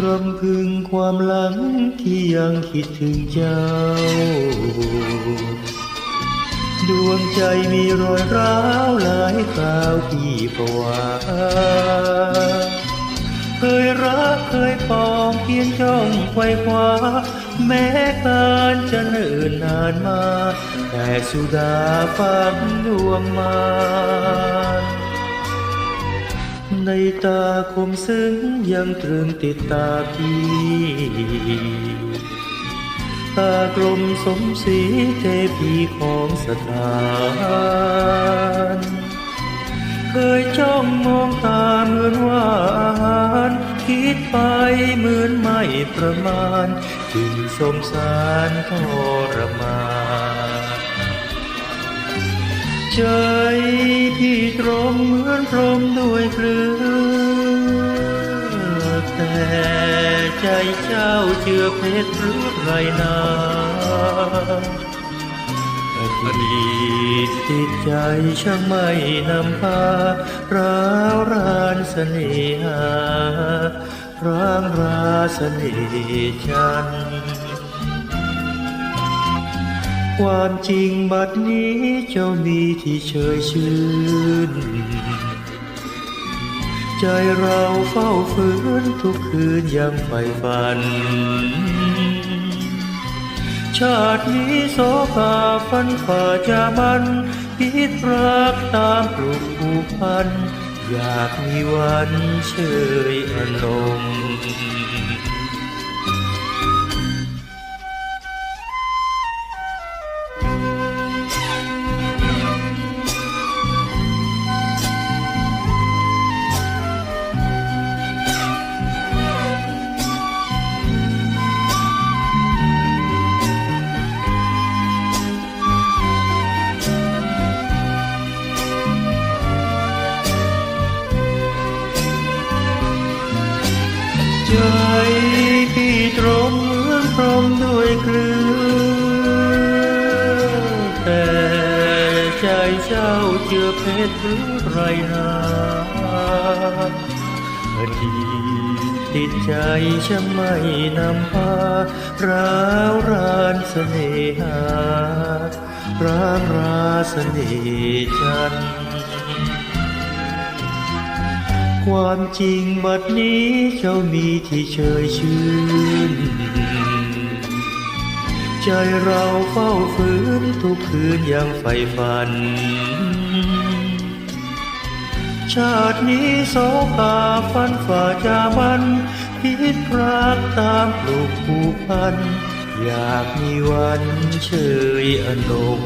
รำพึงความหลังที่ยังคิดถึงเจ้า ดวงใจมีรอยร้าวหลายคราวที่ผวาเคยรักเคยปองเพียงจ้องไขว้คว้าแม้การจะเนิ่นนานมา แต่สุดาฝันดวงมา ในตาคมซึ้งยังตรึงติดตาพี่ ตากลมสมศรีเทพีของสถานเคยจ้องมองตาเหมือนว่าอาหารคิดไปเหมือนไม่ประมาณ จึงสมสารทรมานใจที่ ตรงเหมือนพรมด้วยเกลือแต่ใจเจ้าเจือเพชรหรือไรนาอดีตติดใจช่างไม่นำพาร้าวรานเสน่หาร้างราเสน่ห์ฉัน ความจริงบัดนี้เจ้ามีที่เชยชื่น ใจเราเฝ้าฝืนทุกคืนยังใฝ่ฝัน ชาตินี้โสภาฟันฝ่าจะมันพิษรักตามปลุกผูกพัน อยากมีวันเชยอนง ใจพี่ตรงเหมือนพรมด้วยเกลือแต่ใจเจ้าเจือเพชรหรือไรนาอดีตติดใจฉันไม่นำพาร้าวรานเสน่หาร้างราเสน่ห์จันทร์ ความจริงบัดนี้เจ้ามีที่เชยชื่น ใจเราเฝ้าฝืนทุกคืนยังใฝ่ฝัน ชาตินี้โสภาฟันฝ่าจามันพิษรักตามปลูกผูกพัน อยากมีวันเชยอนง